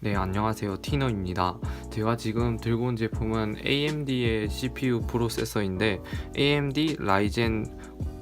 네, 안녕하세요. 티너입니다. 제가 지금 들고 온 제품은 AMD의 CPU 프로세서인데 AMD 라이젠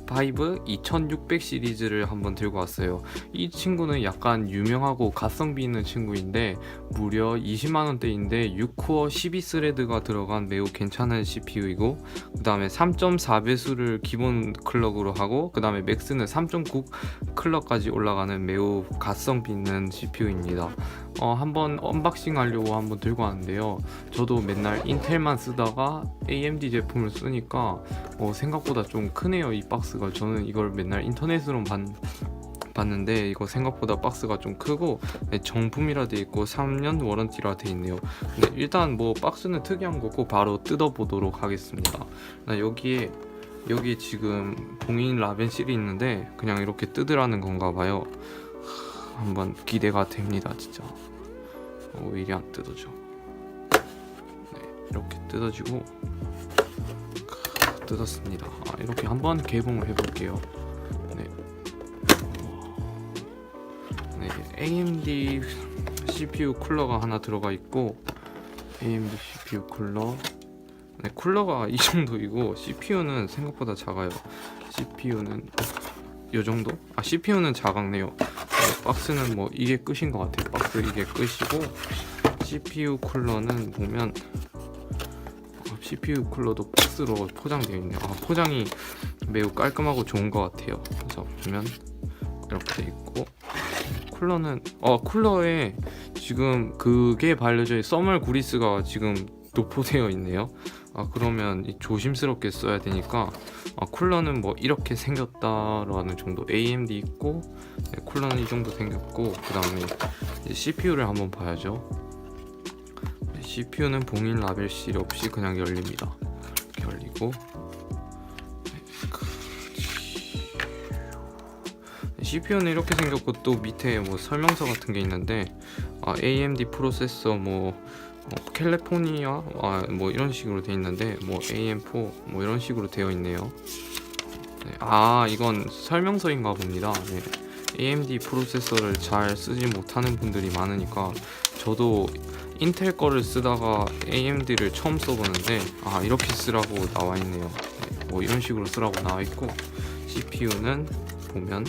5 2600 시리즈를 한번 들고 왔어요. 이 친구는 약간 유명하고 가성비 있는 친구인데 무려 20만 원대인데 6코어 12스레드가 들어간 매우 괜찮은 CPU이고 그 다음에 3.4배수를 기본 클럭으로 하고 그 다음에 맥스는 3.9 클럭까지 올라가는 매우 가성비 있는 CPU입니다. 어, 한번 언박싱 하려고 한번 들고 왔는데요. 저도 맨날 인텔만 쓰다가 AMD 제품을 쓰니까 어, 생각보다 좀 크네요. 이 박스가 저는 이걸 맨날 인터넷으로 봤, 봤는데 이거 생각보다 박스가 좀 크고 네, 정품이라 돼 있고 3년 워런티라 돼 있네요. 근데 일단 뭐 박스는 특이한 거고 바로 뜯어 보도록 하겠습니다. 나 여기에 여기 지금 봉인 라벤실이 있는데 그냥 이렇게 뜯으라는 건가 봐요. 하, 한번 기대가 됩니다, 진짜. 이리 안 뜯어져? 네, 이렇게 뜯어지고 크, 뜯었습니다. 아, 이렇게 한번 개봉을 해볼게요. 네. 네, AMD CPU 쿨러가 하나 들어가 있고 AMD CPU 쿨러. 네, 쿨러가 이 정도이고 CPU는 생각보다 작아요. CPU는 이 정도? 아 CPU는 작았네요. 네, 박스는 뭐 이게 끝인 것 같아요. 박스 이게 끝이고 CPU 쿨러는 보면 어, CPU 쿨러도 박스로 포장되어 있네요. 아, 포장이 매우 깔끔하고 좋은 것 같아요. 그래서 보면 이렇게 돼 있고 쿨러는 어 쿨러에 지금 그게 발려져 있는 써멀 구리스가 지금 도포되어 있네요. 아 그러면 이 조심스럽게 써야 되니까 아, 쿨러는 뭐 이렇게 생겼다라는 정도 AMD 있고 네, 쿨러는 이 정도 생겼고 그 다음에 CPU를 한번 봐야죠. 네, CPU는 봉인 라벨실 없이 그냥 열립니다. 이렇게 열리고 CPU는 이렇게 생겼고 또 밑에 뭐 설명서 같은 게 있는데 아, AMD 프로세서 뭐 어, 캘리포니아 아, 뭐 이런 식으로 돼 있는데 뭐 AM4 뭐 이런 식으로 되어 있네요. 네, 아 이건 설명서인가 봅니다. 네. AMD 프로세서를 잘 쓰지 못하는 분들이 많으니까 저도 인텔 거를 쓰다가 AMD를 처음 써보는데 아 이렇게 쓰라고 나와 있네요. 네, 뭐 이런 식으로 쓰라고 나와 있고 CPU는 보면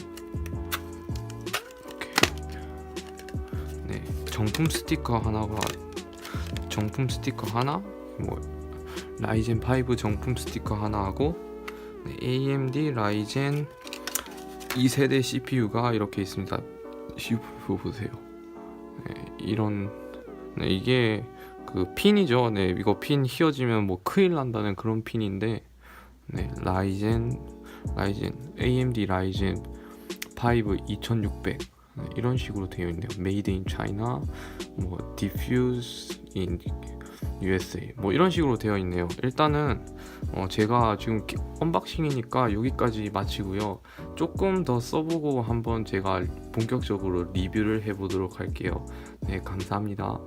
네 정품 스티커 하나가 정품 스티커 하나 뭐 라이젠 5 정품 스티커 하나 하고 네, AMD 라이젠 2세대 CPU가 이렇게 있습니다. CPU 보세요. 네, 이런 네, 이게 그 핀이죠. 네, 이거 핀 휘어지면 뭐 큰일 난다는 그런 핀인데 네, 라이젠 라이젠 AMD 라이젠 5 2600 네, 이런 식으로 되어 있네요. Made in China, 뭐 Diffuse in USA, 뭐 이런 식으로 되어 있네요. 일단은 어, 제가 지금 기- 언박싱이니까 여기까지 마치고요. 조금 더 써보고 한번 제가 본격적으로 리뷰를 해보도록 할게요. 네, 감사합니다.